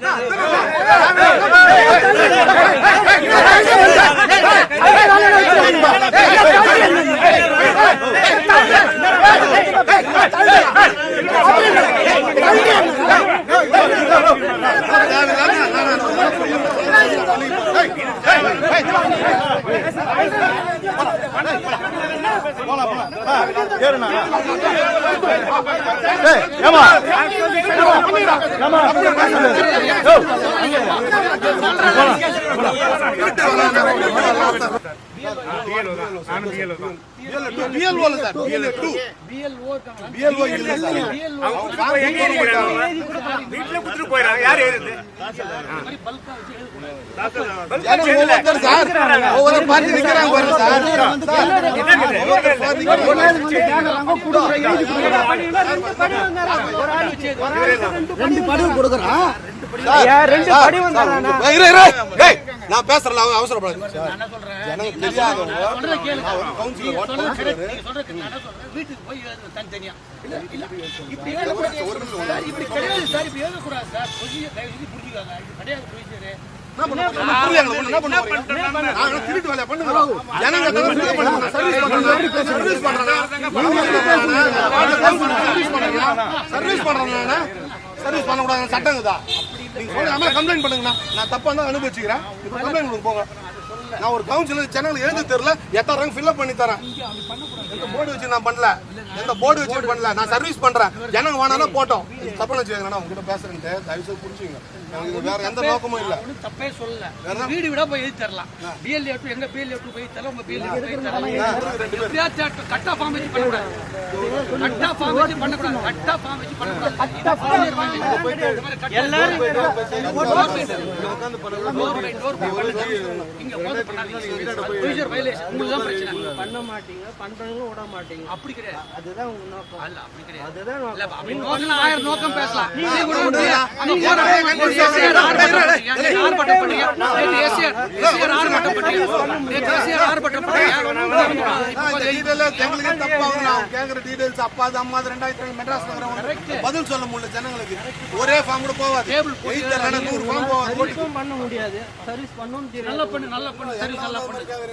ஏமா ஏமா வீட்டுல போயிடறாங்க யார் பார்ட்டி ரெண்டு படகு கொடுக்குறான் ரெண்டு படி நான் பேசுறேன் அவங்க அவசரப்படாது. ஜனங்க சர்வீஸ் பண்றேன் சர்வீஸ் பண்றேன் சர்வீஸ் பண்றேன் நீங்க சொல்லுங்க அம்மா கம்ப்ளைண்ட் பண்ணுங்கண்ணா. நான் தப்பா தான் அனுபவிச்சுக்கிறேன். இப்போ கம்ப்ளைண்ட் கொடுங்க போங்க. நான் ஒரு கவுன்சிலர் ஜனங்களுக்கு எழுத தெரியல எத்தனை ரங்க ஃபில்அப் பண்ணி தரேன். எந்த போர்டு வச்சு நான் பண்ணல? எந்த போர்டு வச்சு பண்ணல? நான் சர்வீஸ் பண்றேன். ஜனங்க வேணாலும் போட்டோம். தப்பு உங்ககிட்ட பேசுறேன்ட்டு. தயவு செய்து புரிஞ்சுங்க எனக்கு இது வேற எந்த நோக்கமும் இல்ல. தப்பே சொல்லல. வீடு விட போய் எழுதி தரலாம். பிஎல்ஏ டூ எங்க பிஎல்ஏ டூ போய் தரலாம் உங்க பிஎல்ஏ போய் தரலாம். கட்டா ஃபார்ம் வச்சு பண்ணக்கூடாது. கட்டா ஃபார்ம் வச்சு பண்ணக்கூடாது. கட்டா ஃபார்ம் வச்சு பண்ணக்கூடாது. எல்லாரும் இங்க போது பண்ணாதீங்க. வயலேஷன் உங்களுக்கு தான் பிரச்சனை. பண்ண மாட்டீங்க. பண்றவங்களும் விட மாட்டீங்க. அப்படி கிடையாது. அதுதான் உங்க நோக்கம். அல்ல அப்படி கிடையாது. அதுதான் இல்ல நோக்கம் அப்படி நோக்கம் நோக்கம் பேசலாம் நீங்க கூட போற ஏசிஆர் ஆர்ப்பாட்டம் பண்ணீங்க ஏசிஆர் ஏசிஆர் ஆர்ப்பாட்டம் பண்ணீங்க ஏசிஆர் ஆர்ப்பாட்டம் பண்ணீங்க டீடைல்ஸ் எங்களுக்கே தப்பாகும் நான் கேக்குற டீடைல்ஸ் அப்பா அது அம்மா அது ரெண்டாயிரத்தி ரெண்டு மெட்ராஸ் நகரம் பதில் சொல்ல முடியல ஜனங்களுக்கு ஒரே ஃபார்ம் கூட போவாது நூறு ஃபார்ம் போவாது பண்ண முடியாது சர்வீஸ் தெரியாது நல்லா பண்ணு நல்லா பண்ணு சரி நல்லா பண்ணு